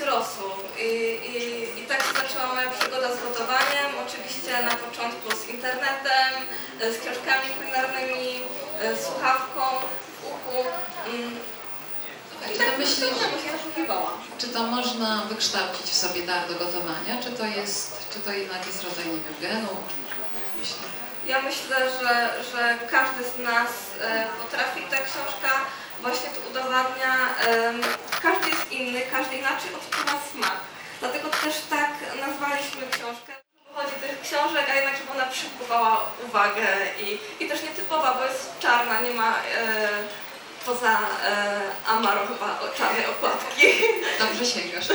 rosół. I, i, I tak się zaczęła moja przygoda z gotowaniem. Oczywiście na początku z internetem, e, z książkami kulinarnymi, e, słuchawką w uchu. Mm. I czy tak to myślisz, się nasłuchiwałam. czy to można wykształcić w sobie dar do gotowania, czy to jest, czy to jednak jest rodzaj, nie wiem, genu? Myślę. Ja myślę, że, że każdy z nas e, potrafi ta książka właśnie to udowadnia. każdy jest inny, każdy inaczej odczuwa smak. Dlatego też tak nazwaliśmy książkę. Pochodzi tych książek, a jednak żeby ona przykuwała uwagę i, i też nietypowa, bo jest czarna, nie ma e, poza e, Amaro chyba o czarnej okładki. Dobrze sięgasz.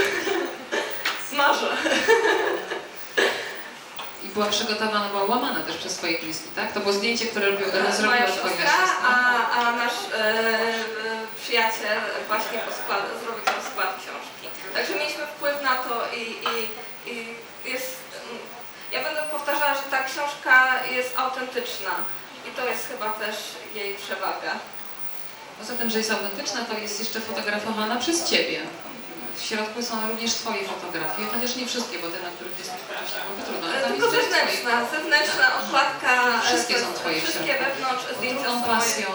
Smażę. Była przygotowana, była łamana też przez Twoich bliskich, tak? To było zdjęcie, które robił, Moja zrobiła Twoja siostra, a, a nasz e, e, przyjaciel właśnie poskład, zrobił tam skład książki. Także mieliśmy wpływ na to i, i, i jest... Ja będę powtarzała, że ta książka jest autentyczna i to jest chyba też jej przewaga. Poza tym, że jest autentyczna, to jest jeszcze fotografowana przez Ciebie. W środku są również Twoje fotografie, chociaż nie wszystkie, bo te, na których jest byłoby trudno. ale E, tam Tylko jest zewnętrzna, zewnętrzna okładka. e, Wszystkie są to- twoje w Wszystkie środku. wewnątrz zdjęcia Drugą są pasją,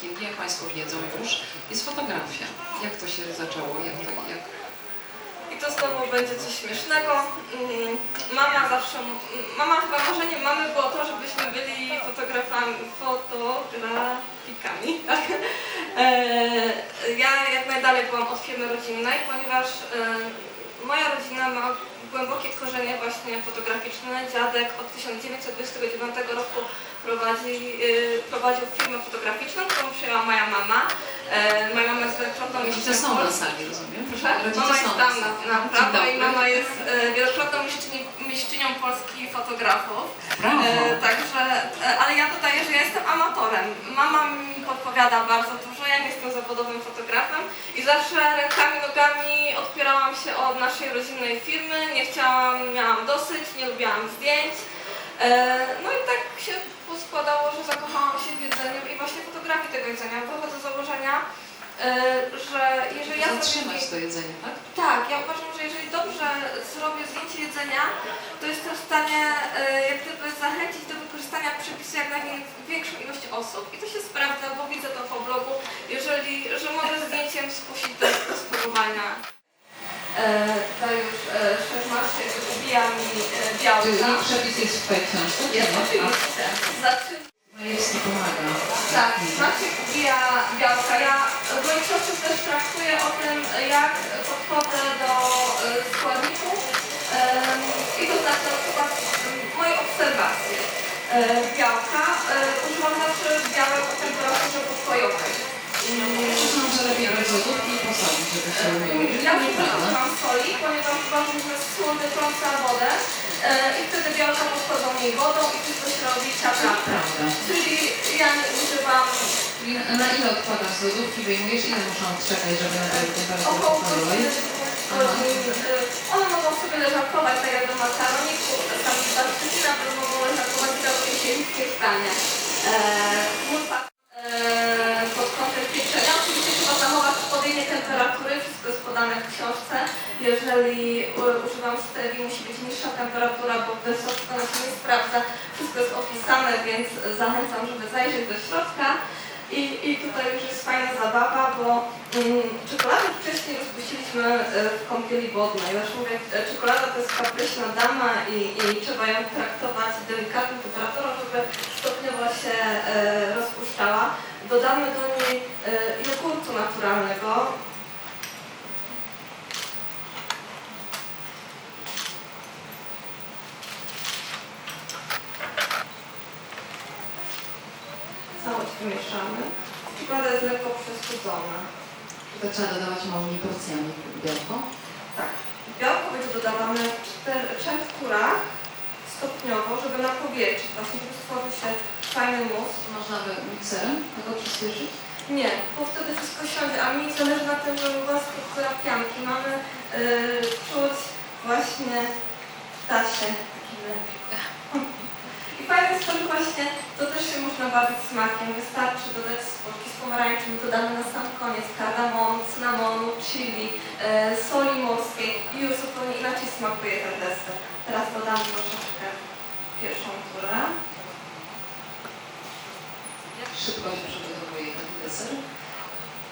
kim nie Państwo wiedzą już, jest fotografia. Jak to się zaczęło? Jak to, jak... I to znowu będzie coś śmiesznego. Mm, Mama zawsze, mama chyba marzeniem mamy było to, żebyśmy byli fotografami, fotografikami. Tak? E, ja jak najdalej byłam od firmy rodzinnej, ponieważ e, moja rodzina ma głębokie korzenie właśnie fotograficzne. Dziadek od 1929 roku prowadzi, e, prowadził firmę fotograficzną, którą przyjęła moja mama. E, Moja mama jest wielokrotną Rodzice są na sali, rozumiem? Proszę? Rodzice Mama są jest tam na, na prawo i mama jest e, wielokrotną mistrzyni, mistrzynią Polski fotografów. Brawo! E, także, e, ale ja dodaję, że ja jestem amatorem. Mama mi podpowiada bardzo dużo, ja nie jestem zawodowym fotografem i zawsze rękami, nogami odpierałam się od naszej rodzinnej firmy. Nie chciałam, miałam dosyć, nie lubiłam zdjęć. E, no i tak się poskładało, że zakochałam się w jedzeniu i właśnie fotografii tego jedzenia. Wychodzę z założenia, e, że jeżeli ja zrobię... to jedzenie, tak? Tak, ja uważam, że jeżeli dobrze zrobię zdjęcie jedzenia, to jestem w stanie e, jak gdyby zachęcić do wykorzystania przepisu jak największą ilość osób. I to się sprawdza, bo widzę to po blogu, jeżeli, że mogę zdjęciem skusić do spróbowania. E, to już e, 16 bijami e, białka. Czyli przepis jest w Twojej książce? Jest oczywiście. Znaczy... No Majewski pomaga. Tak, mhm. Maciek bija białka. Ja w moim książce też traktuję o tym, jak podchodzę do e, składników i to znaczy na przykład moje obserwacje e, białka. Używam zawsze białek o temperaturze pokojowej. Przepraszam, że lepiej bez lodówki i posoli, żeby się Ja nie używam soli, ponieważ wytrąca wodę e, i wtedy białka podchodzą mi wodą i wszystko się robi ciapla. Prawda. Czyli ja nie używam na ile odkładasz z lodówki, wyjmujesz, ile muszą odczekać, żeby nabrać temperatury Około One mogą sobie leżakować tak jak do makaroników, czasami dla przecina, to mogą leżakować w całej ziemskiej stanie. Eee, mój eee, pod kątem pieczenia. Oczywiście trzeba zachować odpowiednie temperatury, wszystko jest podane w książce. Jeżeli stevii, musi być niższa temperatura, bo wysoka ona się nie sprawdza. Wszystko jest opisane, więc zachęcam, żeby zajrzeć do środka. I, I tutaj już jest fajna zabawa, bo mm, czekoladę wcześniej rozpuściliśmy e, w kąpieli wodnej. Zresztą mówię, e, czekolada to jest kapryśna dama i, i trzeba ją traktować delikatną temperaturą, żeby stopniowo się e, rozpuszczała. Dodamy do niej e, jogurtu naturalnego. Całość wymieszamy. Czekolada jest lekko przestudzona. To trzeba dodawać małymi porcjami białko. Tak. Białko będzie dodawane w czter, trzech turach stopniowo, żeby napowietrzyć, właśnie żeby stworzył się fajny mus. Można by mikserem tego przyspieszyć? Nie, bo wtedy wszystko siądzie, a mi zależy na tym, żeby była struktura pianki. Mamy yy, czuć właśnie w tasie taki lek. I fajne jest to, że właśnie to też się można bawić smakiem. Wystarczy dodać spożki z pomarańczem, dodamy na sam koniec kardamonu, cynamonu, chili, e, soli morskiej i już zupełnie inaczej smakuje ten deser. Teraz dodam troszeczkę pierwszą turę. Jak szybko się przygotowuje taki deser?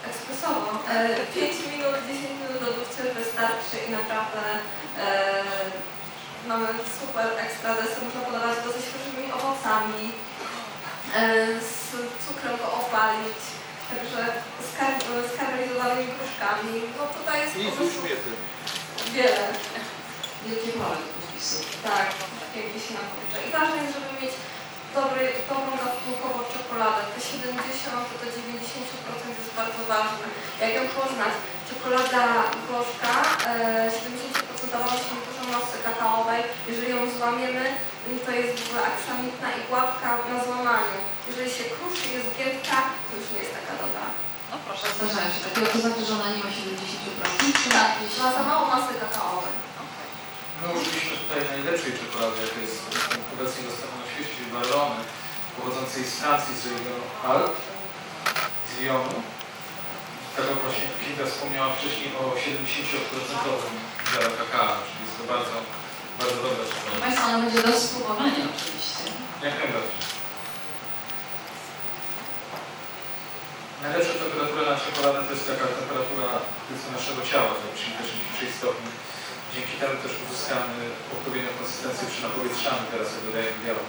Ekspresowo. E, 5 minut, 10 minut do dówcy wystarczy i naprawdę e, mamy super ekstra deser. Można podawać go ze świeżymi owocami, z cukrem go opalić, także z, kar z karamelizowanymi gruszkami. No tutaj jest I po prostu wiele. Wielkie do podpisu. Tak, jakieś się nam kurczę. I ważne jest, żeby mieć dobry, dobrą gatunkową czekoladę. Te 70 do 90% jest bardzo ważne. Jak ją poznać? Czekolada gorzka, e, 70% właśnie dużo masy kakaowej. Jeżeli ją złamiemy, to jest w ogóle aksamitna i łapka na złamaniu. Jeżeli się kruszy, jest giętka, to już nie jest taka dobra. No proszę, zdarzają się takiego, to znaczy, że ona nie ma 70%? czy Tak, ma za mało masy kakaowej. My użyliśmy tutaj najlepszej czekolady, jaka jest obecnie dostępna na świecie, czyli Barrony, pochodzącej z Francji, z regionu Alp, z Lyonu. Tak jak właśnie Kinga wspomniała wcześniej o 70% udziale kakao, czyli jest to bardzo dobra Proszę czekolada. Państwa, ona będzie do spróbowania oczywiście. Jak najbardziej. Najlepsza temperatura na czekoladę to jest taka temperatura naszego ciała, to 86 stopni. Dzięki temu też uzyskamy odpowiednią konsystencję przy napowietrzaniu, teraz jak dodajemy białko.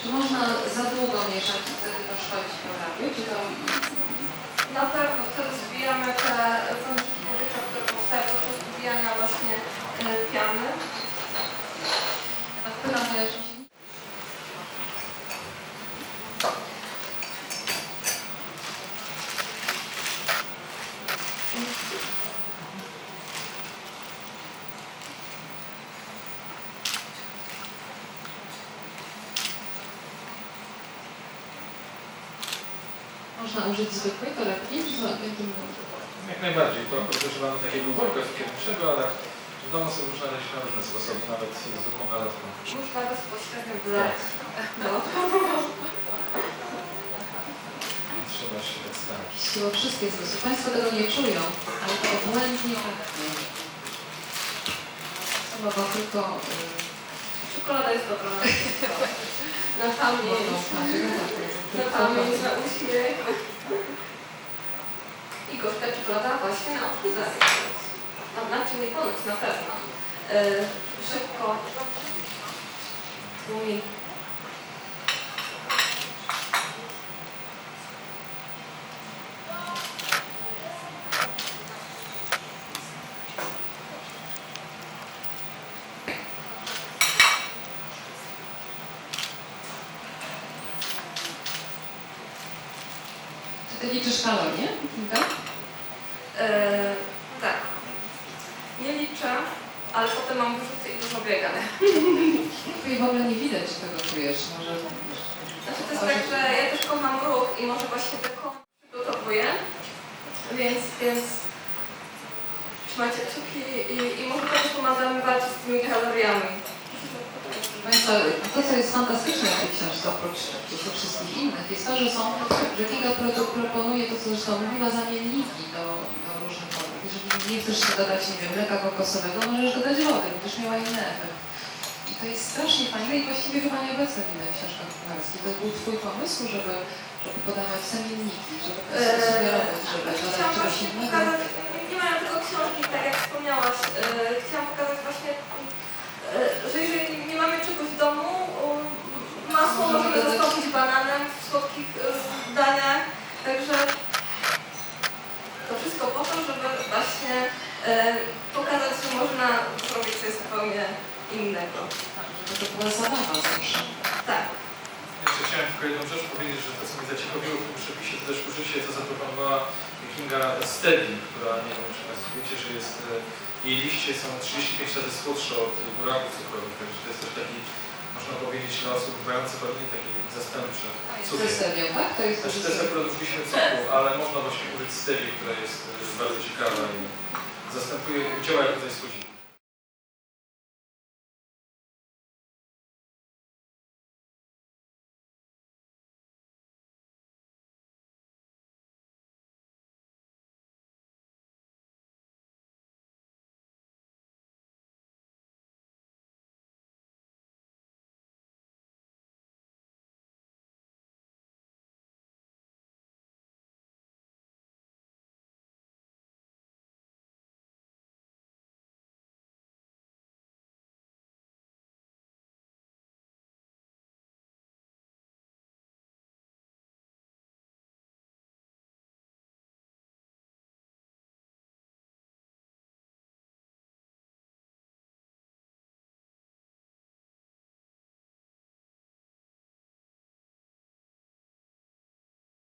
Czy można za długo mieszać i wtedy to szkodzić potrafi? Czy to... Na pewno wtedy zbijamy te wątki powietrza, które powstają podczas zbijania właśnie e, piany. Można użyć zwykłej torebki, czy z odpiętym Jak najbardziej, to akurat używamy takiego worka cukierniczego, ale w domu sobie można znaleźć na różne sposoby, nawet z zwykłą nalewką. Można bezpośrednio wleć. No. Trzeba się tak starać. Siło wszystkie zmysły. Państwo tego nie czują, ale to obłędnie pachnie. Mogą tylko... Czekolada jest dobra na wszystko. Na pamięć. Na pamięć, na uśmiech. I gorzka czekolada właśnie na odchudzanie. No, znaczy nie ponoć, na pewno. E, szybko. Czy ty liczysz kalorie? Kinga? E, tak. Nie liczę, ale potem mam wyrzuty i dużo biegam. Tutaj w ogóle nie widać, tego czujesz. Może... Znaczy to jest tak, że ja też kocham ruch i może właśnie taką przygotowuję, więc, więc trzymajcie kciuki i, i może też pomagamy walczyć z tymi kaloriami. Państwa, to co jest fantastyczne w tej książce, oprócz tych wszystkich innych, jest to, że są, że pro- proponuje to, co zresztą mówiła, zamienniki do, do różnych produktów. Jeżeli nie chcesz dodać, nie wiem, mleka kokosowego, możesz dodać wody, będziesz miała inny efekt. I to jest strasznie fajne i właściwie chyba nieobecne w innych książkach kucharskich. To był Twój pomysł, żeby, żeby podawać zamienniki, żeby to Eee, sugerować, żeby dodać czegoś innego. pokazać, nie mają tylko książki, tak jak wspomniałaś, e, chciałam pokazać właśnie, e, że jeżeli nie mamy czegoś w domu, e, masło Możemy możemy dodać- zastąpić bananem w słodkich e, daniach, także to wszystko po to, żeby właśnie e, pokazać, że można zrobić coś zupełnie innego. Tak, żeby to była zabawa zawsze. Tak. Jeszcze chciałem tylko jedną rzecz powiedzieć, że to co mnie zaciekawiło w tym przepisie, to też użycie, co zaproponowała Kinga Steli, która nie wiem czy Państwo wiecie, że jest, e, jej liście są 35 razy słodsze od buraków cukrowych, także to jest też taki, można powiedzieć, dla osób dbających o nie taki zastępczy Ze cukier. serią, tak? To jest Znaczy to jest akurat użyliśmy cukru, ale można właśnie użyć steli, która jest e, bardzo ciekawa i zastępuje, działa jako zajsłodzina.